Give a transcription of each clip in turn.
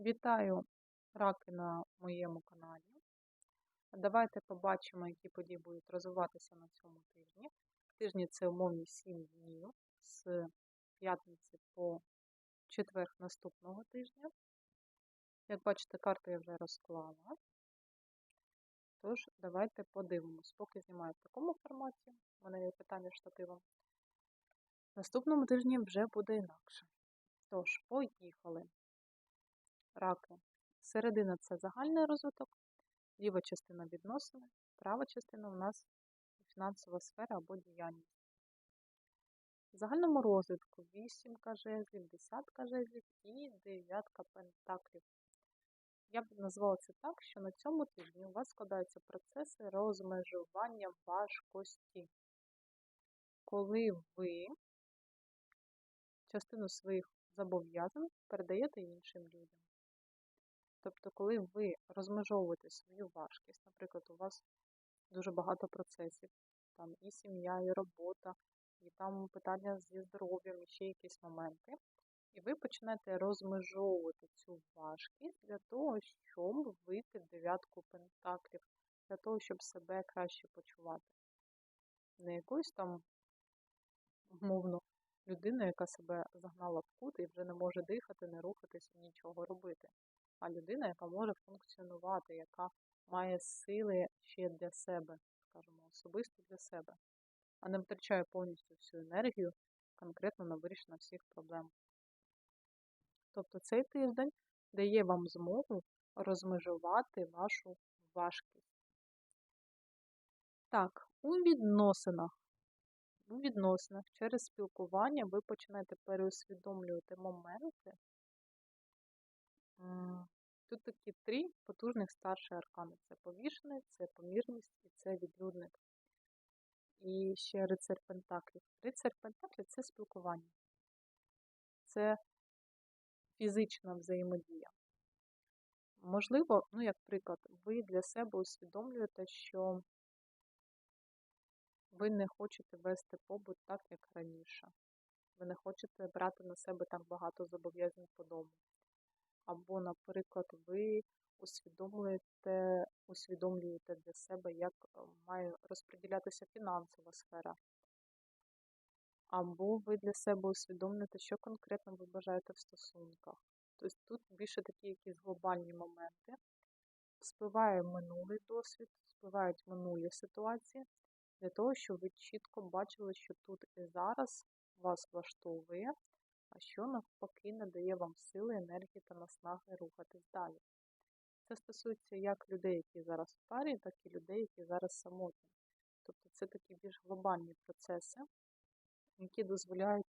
Вітаю раки на моєму каналі. Давайте побачимо, які події будуть розвиватися на цьому тижні. Тижні це умовні 7 днів з п'ятниці по четвер наступного тижня. Як бачите, карту я вже розклала. Тож, давайте подивимось, поки знімаю в такому форматі. У мене є питання штативом. Наступному тижні вже буде інакше. Тож, поїхали раки. Середина це загальний розвиток, ліва частина відносини, права частина у нас фінансова сфера або діяльність. В загальному розвитку 8 жезлів, 10 жезлів і 9 пентаклів. Я б назвала це так, що на цьому тижні у вас складаються процеси розмежування важкості. Коли ви частину своїх зобов'язань передаєте іншим людям. Тобто, коли ви розмежовуєте свою важкість, наприклад, у вас дуже багато процесів, там і сім'я, і робота, і там питання зі здоров'ям, і ще якісь моменти, і ви починаєте розмежовувати цю важкість для того, щоб вийти в дев'ятку пентаклів, для того, щоб себе краще почувати. Не якоюсь там, умовно, людина, яка себе загнала в кут і вже не може дихати, не рухатися, нічого робити а людина, яка може функціонувати, яка має сили ще для себе, скажімо, особисто для себе, а не втрачає повністю всю енергію конкретно на вирішення всіх проблем. Тобто цей тиждень дає вам змогу розмежувати вашу важкість. Так, у відносинах. У відносинах через спілкування ви починаєте переусвідомлювати моменти, Тут такі три потужних старші аркани. Це повішений, це помірність і це відлюдник. І ще рицарь Пентаклів. Рицарь Пентаклів це спілкування. Це фізична взаємодія. Можливо, ну, як приклад, ви для себе усвідомлюєте, що ви не хочете вести побут так, як раніше. Ви не хочете брати на себе так багато зобов'язань по дому. Або, наприклад, ви усвідомлюєте усвідомлюєте для себе, як е, має розподілятися фінансова сфера. Або ви для себе усвідомлюєте, що конкретно ви бажаєте в стосунках. Тобто тут більше такі якісь глобальні моменти. Спливає минулий досвід, спливають минулі ситуації, для того, щоб ви чітко бачили, що тут і зараз вас влаштовує, а що навпаки надає вам сили, енергії та наснаги рухатись далі. Це стосується як людей, які зараз в парі, так і людей, які зараз самотні. Тобто це такі більш глобальні процеси, які дозволяють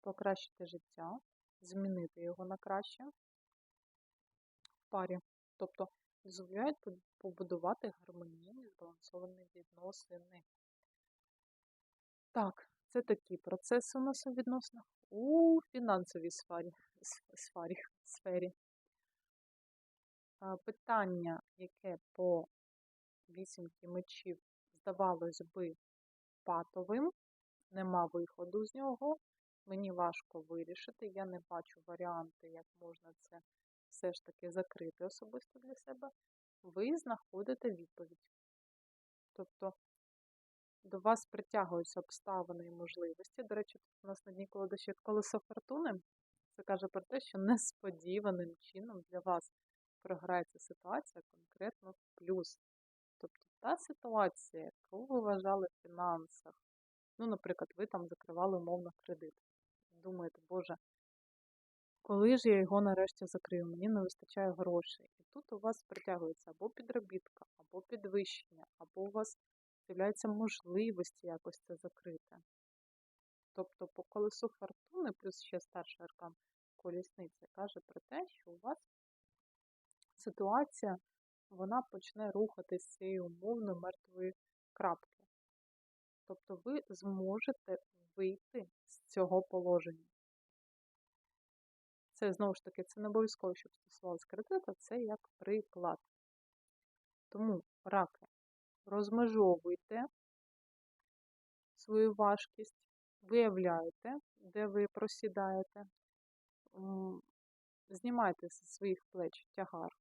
покращити життя, змінити його на краще в парі. Тобто дозволяють побудувати гармонійні, збалансовані відносини. Так, це такі процеси у нас у відносинах у фінансовій сфері. сфері, сфері. Питання, яке по вісімки мечів, здавалось би, патовим, нема виходу з нього. Мені важко вирішити. Я не бачу варіанти, як можна це все ж таки закрити особисто для себе. Ви знаходите відповідь. Тобто до вас притягуються обставини і можливості. До речі, тут у нас на дні колоди ще колесо фортуни. Це каже про те, що несподіваним чином для вас програється ситуація конкретно в плюс. Тобто та ситуація, яку ви вважали в фінансах, ну, наприклад, ви там закривали умовно кредит. Думаєте, Боже, коли ж я його нарешті закрию, мені не вистачає грошей. І тут у вас притягується або підробітка, або підвищення, або у вас з'являється можливості якось це закрити. Тобто по колесу фортуни, плюс ще старший аркан колісниця, каже про те, що у вас ситуація вона почне рухатись з цієї умовно мертвої крапки. Тобто ви зможете вийти з цього положення. Це, знову ж таки, це не обов'язково, щоб стосувалося кредита, це як приклад. Тому раки, розмежовуйте свою важкість, виявляєте, де ви просідаєте. Знімайте зі своїх плеч тягар,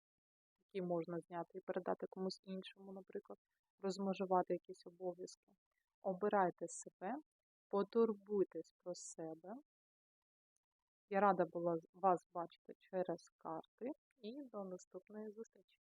який можна зняти і передати комусь іншому, наприклад, розмежувати якісь обов'язки. Обирайте себе, потурбуйтесь про себе. Я рада була вас бачити через карти і до наступної зустрічі.